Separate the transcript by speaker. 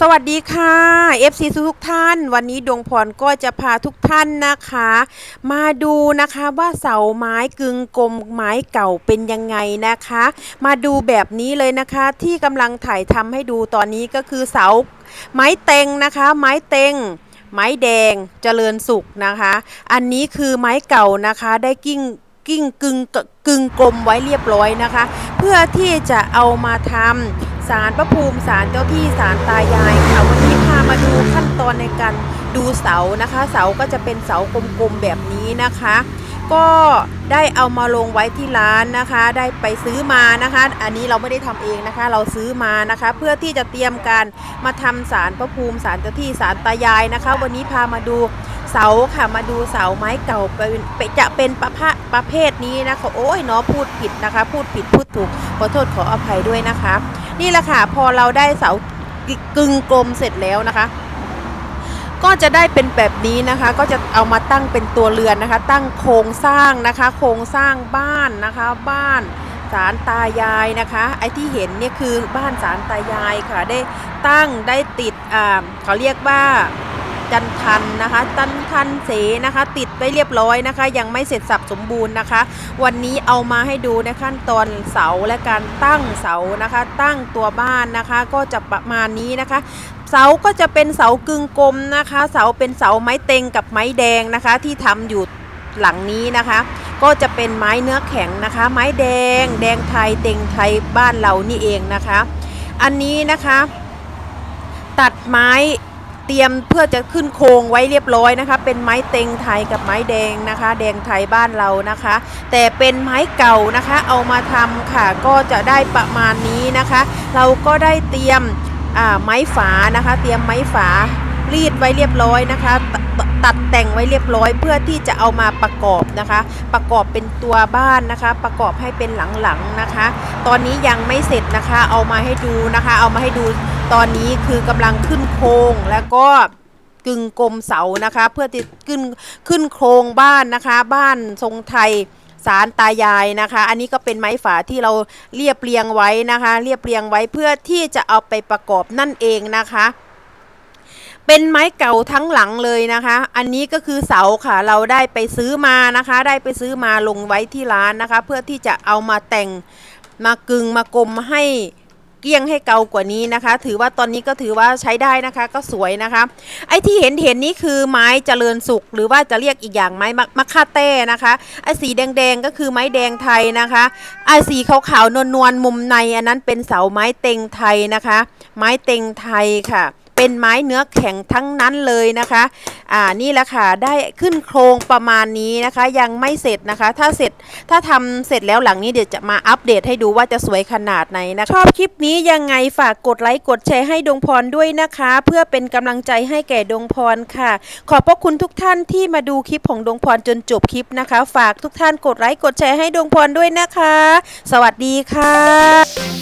Speaker 1: สวัสดีค่ะ FC ทุกท่าน วันนี้ดวงพรก็จะพาทุกท่านนะคะ มาดูนะคะว่าเสาไม้กึ่งกลมไม้เก่าเป็นยังไงนะคะ มาดูแบบนี้เลยนะคะที่กำลังถ่ายทำให้ดูตอนนี้ก็คือเสาไม้เต็งนะคะ ไม้เต็งไม้แดงเจริญสุขนะคะ อันนี้คือไม้เก่านะคะได้กิ้งกิ้งกึ่งกึ่งกลมไว้เรียบร้อยนะคะ เพื่อที่จะเอามาทำ สารพระภูมิสารเจ้าที่สารตายายค่ะวันนี้พามาดูขั้นตอนในการดูเสานะคะ เสาก็จะเป็นเสากลมๆแบบนี้นะคะ ก็ได้เอามาลงไว้ที่ร้านนะคะ ได้ไปซื้อมานะคะ อันนี้เราไม่ได้ทำเองนะคะ เราซื้อมานะคะ เพื่อที่จะเตรียมการมาทำสารพระภูมิสารเจ้าที่สารตายายนะคะ วันนี้พามาดูเสาค่ะมาดูเสาไม้เก่าเป็นจะเป็นประเภทประเภทนี้นะคะ โอ้ยเนาะพูดผิดนะคะ พูดผิดพูดถูกขอโทษขออภัยด้วยนะคะ นี่แหละค่ะพอเราได้เสากึ่งกลมเสร็จแล้วนะคะ ก็จะได้เป็นแบบนี้นะคะ ก็จะเอามาตั้งเป็นตัวเรือนนะคะ ตั้งโครงสร้างนะคะ โครงสร้างบ้านนะคะ บ้านสารตายายนะคะ ไอ้ที่เห็นเนี่ยคือบ้านสารตายายค่ะได้ตั้งได้ติดอ่าเขาเรียกว่า จันทันนะคะจันทันเสนะคะ ติดไว้เรียบร้อยนะคะ ยังไม่เสร็จสับสมบูรณ์นะคะ วันนี้เอามาให้ดูในขั้นตอนเสาและการตั้งเสานะคะ ตั้งตัวบ้านนะคะก็จะประมาณนี้นะคะเสาก็จะเป็นเสากึ่งกลมนะคะ เสาเป็นเสาไม้เต็งกับไม้แดงนะคะ ที่ทำอยู่หลังนี้นะคะ ก็จะเป็นไม้เนื้อแข็งนะคะ ไม้แดง แดงไทยเต็งไทยบ้านเรานี่เองนะคะ อันนี้นะคะ ตัดไม้ เตรียมเพื่อจะขึ้นโครงไว้เรียบร้อยนะคะ เป็นไม้เต็งไทยกับไม้แดงนะคะ แดงไทยบ้านเรานะคะ แต่เป็นไม้เก่านะคะ เอามาทำค่ะก็จะได้ประมาณนี้นะคะ เราก็ได้เตรียมอ่าไม้ฝานะคะ เตรียมไม้ฝารีดไว้เรียบร้อยนะคะตัดแต่งไว้เรียบร้อยเพื่อที่จะเอามาประกอบนะคะ ประกอบเป็นตัวบ้านนะคะ ประกอบให้เป็นหลังๆนะคะ ตอนนี้ยังไม่เสร็จนะคะ เอามาให้ดูนะคะ เอามาให้ดู ตอนนี้คือกำลังขึ้นโครงแล้วก็กึ่งกลมเสานะคะ เพื่อที่ขึ้นขึ้นโครงบ้านนะคะ บ้านทรงไทยสารตายายนะคะ อันนี้ก็เป็นไม้ฝาที่เราเรียบเรียงไว้นะคะ เรียบเรียงไว้เพื่อที่จะเอาไปประกอบนั่นเองนะคะเป็นไม้เก่าทั้งหลังเลยนะคะ อันนี้ก็คือเสาค่ะ เราได้ไปซื้อมานะคะ ได้ไปซื้อมาลงไว้ที่ร้านนะคะ เพื่อที่จะเอามาแต่งมากึงมากลมให้ กลี้ยงให้เกากว่านี้นะคะ ถือว่าตอนนี้ก็ถือว่าใช้ได้นะคะก็สวยนะคะ ไอ้ที่เห็นเห็นนี่คือไม้เจริญสุขหรือว่าจะเรียกอีกอย่างไม้มะมะค่าเต้นะคะไอ้สีแดงๆก็คือไม้แดงไทยนะคะไอ้สีขาวๆนวลๆมุมในอันนั้นเป็นเสาไม้เต็งไทยนะคะ ไม้เต็งไทยค่ะ เป็นไม้เนื้อแข็งทั้งนั้นเลยนะคะอ่านี่แหละค่ะได้ขึ้นโครงประมาณนี้นะคะ ยังไม่เสร็จนะคะ ถ้าเสร็จถ้าทำเสร็จแล้วหลังนี้เดี๋ยวจะมาอัปเดตให้ดูว่าจะสวยขนาดไหนนะชอบคลิปนี้ยังไงฝากกดไลค์กดแชร์ให้ดวงพรด้วยนะคะ เพื่อเป็นกำลังใจให้แก่ดวงพรค่ะ ขอบพระคุณทุกท่านที่มาดูคลิปของดวงพรจนจบคลิปนะคะ ฝากทุกท่านกดไลค์กดแชร์ให้ดวงพรด้วยนะคะ สวัสดีค่ะ